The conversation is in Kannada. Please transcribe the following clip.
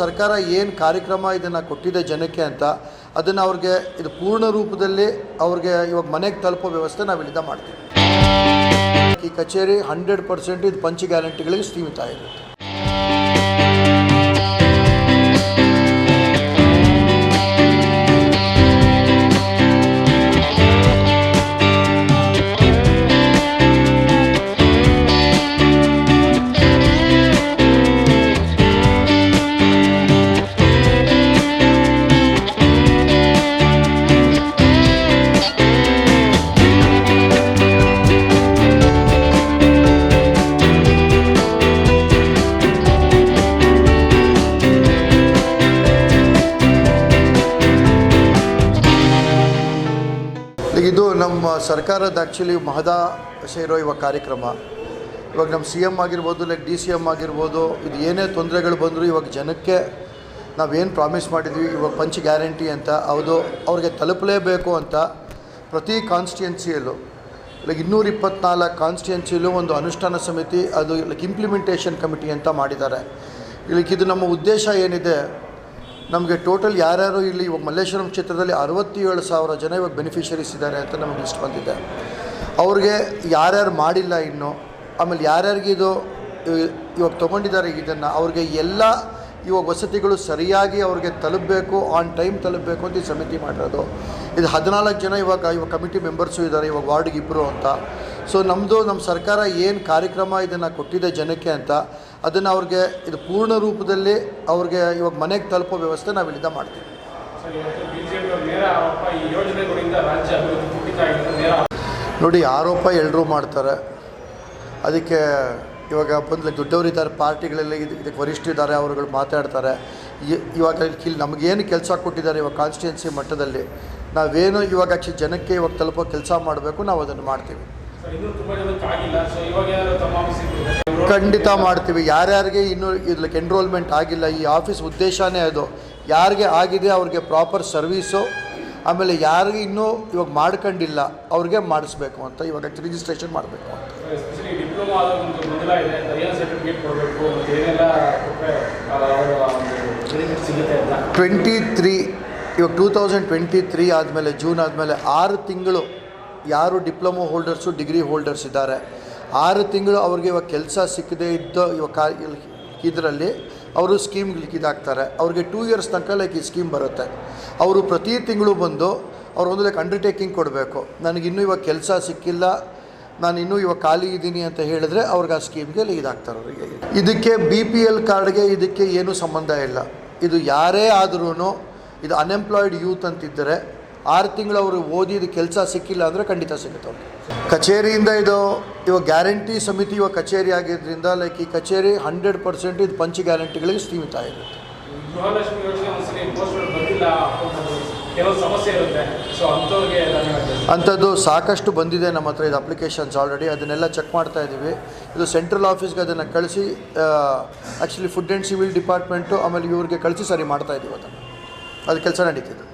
ಸರ್ಕಾರ ಏನು ಕಾರ್ಯಕ್ರಮ ಇದನ್ನು ಕೊಟ್ಟಿದೆ ಜನಕ್ಕೆ ಅಂತ ಅದನ್ನು ಅವ್ರಿಗೆ ಇದು ಪೂರ್ಣ ರೂಪದಲ್ಲಿ ಅವ್ರಿಗೆ ಇವಾಗ ಮನೆಗೆ ತಲುಪೋ ವ್ಯವಸ್ಥೆ ನಾವು ಇಲ್ಲಿಂದ ಮಾಡ್ತೀವಿ. ಈ ಕಚೇರಿ ಹಂಡ್ರೆಡ್ ಪರ್ಸೆಂಟ್ ಇದು ಪಂಚ ಗ್ಯಾರಂಟಿಗಳಿಗೆ ಸೀಮಿತ ಇರುತ್ತೆ ಇದು ನಮ್ಮ ಸರ್ಕಾರದ ಆ್ಯಕ್ಚುಲಿ ಮಹದಾಶೆ ಇರೋ ಇವಾಗ ಕಾರ್ಯಕ್ರಮ. ಇವಾಗ ನಮ್ಮ ಸಿ ಎಂ ಆಗಿರ್ಬೋದು ಲೈಕ್ ಡಿ ಸಿ ಎಂ ಆಗಿರ್ಬೋದು, ಇದು ಏನೇ ತೊಂದರೆಗಳು ಬಂದರೂ ಇವಾಗ ಜನಕ್ಕೆ ನಾವೇನು ಪ್ರಾಮಿಸ್ ಮಾಡಿದ್ವಿ, ಇವಾಗ ಪಂಚ ಗ್ಯಾರಂಟಿ ಅಂತ ಹೌದು ಅವ್ರಿಗೆ ತಲುಪಲೇಬೇಕು ಅಂತ ಪ್ರತಿ ಕಾನ್ಸ್ಟಿಟ್ಯುಯೆನ್ಸಿಯಲ್ಲೂ ಲೈಕ್ ಇನ್ನೂರ ಇಪ್ಪತ್ನಾಲ್ಕು ಒಂದು ಅನುಷ್ಠಾನ ಸಮಿತಿ, ಅದು ಲೈಕ್ ಇಂಪ್ಲಿಮೆಂಟೇಷನ್ ಕಮಿಟಿ ಅಂತ ಮಾಡಿದ್ದಾರೆ. ಲೈಕ್ ಇದು ನಮ್ಮ ಉದ್ದೇಶ ಏನಿದೆ ನಮಗೆ ಟೋಟಲ್ ಯಾರ್ಯಾರು ಇಲ್ಲಿ ಇವಾಗ ಮಲ್ಲೇಶ್ವರಂ ಕ್ಷೇತ್ರದಲ್ಲಿ ಅರವತ್ತೇಳು ಸಾವಿರ ಜನ ಇವಾಗ ಬೆನಿಫಿಷರೀಸ್ ಇದ್ದಾರೆ ಅಂತ ನಮಗೆ ಲಿಸ್ಟ್ ಬಂದಿದೆ. ಅವ್ರಿಗೆ ಯಾರ್ಯಾರು ಮಾಡಿಲ್ಲ ಇನ್ನು, ಆಮೇಲೆ ಯಾರ್ಯಾರಿಗೆ ಇದು ಇವಾಗ ತೊಗೊಂಡಿದ್ದಾರೆ ಇದನ್ನು, ಅವ್ರಿಗೆ ಎಲ್ಲ ಇವಾಗ ವಸತಿಗಳು ಸರಿಯಾಗಿ ಅವ್ರಿಗೆ ತಲುಪಬೇಕು ಆನ್ ಟೈಮ್ ತಲುಪಬೇಕು ಅಂತ ಈ ಸಮಿತಿ ಮಾಡಿರೋದು. ಇದು ಹದಿನಾಲ್ಕು ಜನ ಇವಾಗ ಇವಾಗ ಕಮಿಟಿ ಮೆಂಬರ್ಸು ಇದ್ದಾರೆ, ಇವಾಗ ವಾರ್ಡ್ಗೆ ಇಬ್ಬರು ಅಂತ. ಸೊ ನಮ್ಮದು ನಮ್ಮ ಸರ್ಕಾರ ಏನು ಕಾರ್ಯಕ್ರಮ ಇದನ್ನು ಕೊಟ್ಟಿದೆ ಜನಕ್ಕೆ ಅಂತ ಅದನ್ನು ಅವ್ರಿಗೆ ಇದು ಪೂರ್ಣ ರೂಪದಲ್ಲಿ ಅವ್ರಿಗೆ ಇವಾಗ ಮನೆಗೆ ತಲುಪೋ ವ್ಯವಸ್ಥೆ ನಾವು ಇಳಿದ ಮಾಡ್ತೀವಿ. ನೋಡಿ ಆರೋಪ ಎಲ್ಲರೂ ಮಾಡ್ತಾರೆ. ಅದಕ್ಕೆ ಇವಾಗ ಬಂದು ದೊಡ್ಡವರಿದ್ದಾರೆ ಪಾರ್ಟಿಗಳಲ್ಲಿ ಇದು ಇದಕ್ಕೆ ವರಿಷ್ಠರಿದ್ದಾರೆ ಅವರುಗಳು ಮಾತಾಡ್ತಾರೆ. ಇವಾಗ ಇಲ್ಲಿ ನಮಗೇನು ಕೆಲಸ ಕೊಟ್ಟಿದ್ದಾರೆ ಇವಾಗ ಕಾನ್ಸ್ಟಿಟ್ಯೂನ್ಸಿ ಮಟ್ಟದಲ್ಲಿ ನಾವೇನು ಇವಾಗ ಜನಕ್ಕೆ ಇವಾಗ ತಲುಪೋ ಕೆಲಸ ಮಾಡಬೇಕು ನಾವು ಅದನ್ನು ಮಾಡ್ತೀವಿ. ಖಂಡಿತ ಮಾಡ್ತೀವಿ. ಯಾರ್ಯಾರಿಗೆ ಇನ್ನೂ ಇದಕ್ಕೆ ಎನ್ರೋಲ್ಮೆಂಟ್ ಆಗಿಲ್ಲ ಈ ಆಫೀಸ್ ಉದ್ದೇಶನೇ ಅದು. ಯಾರಿಗೆ ಆಗಿದೆ ಅವ್ರಿಗೆ ಪ್ರಾಪರ್ ಸರ್ವೀಸು ಆಮೇಲೆ ಯಾರಿಗೆ ಇನ್ನೂ ಇವಾಗ ಮಾಡ್ಕೊಂಡಿಲ್ಲ ಅವ್ರಿಗೆ ಮಾಡಿಸ್ಬೇಕು ಅಂತ ಇವಾಗ ರಿಜಿಸ್ಟ್ರೇಷನ್ ಮಾಡಬೇಕು ಅಂತ. ಟ್ವೆಂಟಿ ತ್ರೀ ಇವಾಗ ಟೂ ತೌಸಂಡ್ ಟ್ವೆಂಟಿ ತ್ರೀ ಆದಮೇಲೆ ಜೂನ್ ಆದಮೇಲೆ ಆರು ತಿಂಗಳು ಯಾರು ಡಿಪ್ಲೊಮೊ ಹೋಲ್ಡರ್ಸು ಡಿಗ್ರಿ ಹೋಲ್ಡರ್ಸ್ ಇದ್ದಾರೆ. ಆರು ತಿಂಗಳು ಅವ್ರಿಗೆ ಇವಾಗ ಕೆಲಸ ಸಿಕ್ಕದೇ ಇದ್ದ ಇವಾಗ ಕಾ ಇದರಲ್ಲಿ ಅವರು ಸ್ಕೀಮ್ಗಳಿಗೆ ಇದಾಗ್ತಾರೆ. ಅವ್ರಿಗೆ ಟೂ ಇಯರ್ಸ್ ತನಕ ಲೈಕ್ ಈ ಸ್ಕೀಮ್ ಬರುತ್ತೆ. ಅವರು ಪ್ರತಿ ತಿಂಗಳು ಬಂದು ಅವ್ರು ಒಂದು ಲೈಕ್ ಅಂಡರ್ಟೇಕಿಂಗ್ ಕೊಡಬೇಕು. ನನಗಿನ್ನೂ ಇವಾಗ ಕೆಲಸ ಸಿಕ್ಕಿಲ್ಲ. ನಾನು ಇನ್ನೂ ಇವಾಗ ಖಾಲಿ ಇದ್ದೀನಿ ಅಂತ ಹೇಳಿದ್ರೆ ಅವ್ರಿಗೆ ಆ ಸ್ಕೀಮ್ಗೆ ಇದಾಗ್ತಾರೆ ಅವರಿಗೆ. ಇದಕ್ಕೆ ಬಿ ಪಿ ಎಲ್ ಕಾರ್ಡ್ಗೆ ಇದಕ್ಕೆ ಏನೂ ಸಂಬಂಧ ಇಲ್ಲ. ಇದು ಯಾರೇ ಆದ್ರೂ ಇದು ಅನ್ಎಂಪ್ಲಾಯ್ಡ್ ಯೂತ್ ಅಂತಿದ್ದರೆ ಆರು ತಿಂಗಳು ಅವರು ಓದಿದ ಕೆಲಸ ಸಿಕ್ಕಿಲ್ಲ ಅಂದರೆ ಖಂಡಿತ ಸಿಗುತ್ತೆ ಅವ್ರಿಗೆ. ಕಚೇರಿಯಿಂದ ಇದು ಇವಾಗ ಗ್ಯಾರಂಟಿ ಸಮಿತಿ ಇವಾಗ ಕಚೇರಿ ಆಗಿದ್ದರಿಂದ ಲೈಕ್ ಈ ಕಚೇರಿ ಹಂಡ್ರೆಡ್ ಪರ್ಸೆಂಟ್ ಇದು ಪಂಚ ಗ್ಯಾರಂಟಿಗಳಿಗೆ ಸೀಮಿತ ಆಗಿರುತ್ತೆ. ಅಂಥದ್ದು ಸಾಕಷ್ಟು ಬಂದಿದೆ ನಮ್ಮ ಹತ್ರ ಇದು ಅಪ್ಲಿಕೇಶನ್ಸ್ ಆಲ್ರೆಡಿ ಅದನ್ನೆಲ್ಲ ಚೆಕ್ ಮಾಡ್ತಾ ಇದ್ದೀವಿ. ಇದು ಸೆಂಟ್ರಲ್ ಆಫೀಸ್ಗೆ ಅದನ್ನು ಕಳಿಸಿ actually food and civil department ಆಮೇಲೆ ಇವ್ರಿಗೆ ಕಳಿಸಿ ಸರಿ ಮಾಡ್ತಾ ಇದ್ದೀವಿ ಅದನ್ನು. ಅದು ಕೆಲಸ ನಡೀತಿದೆ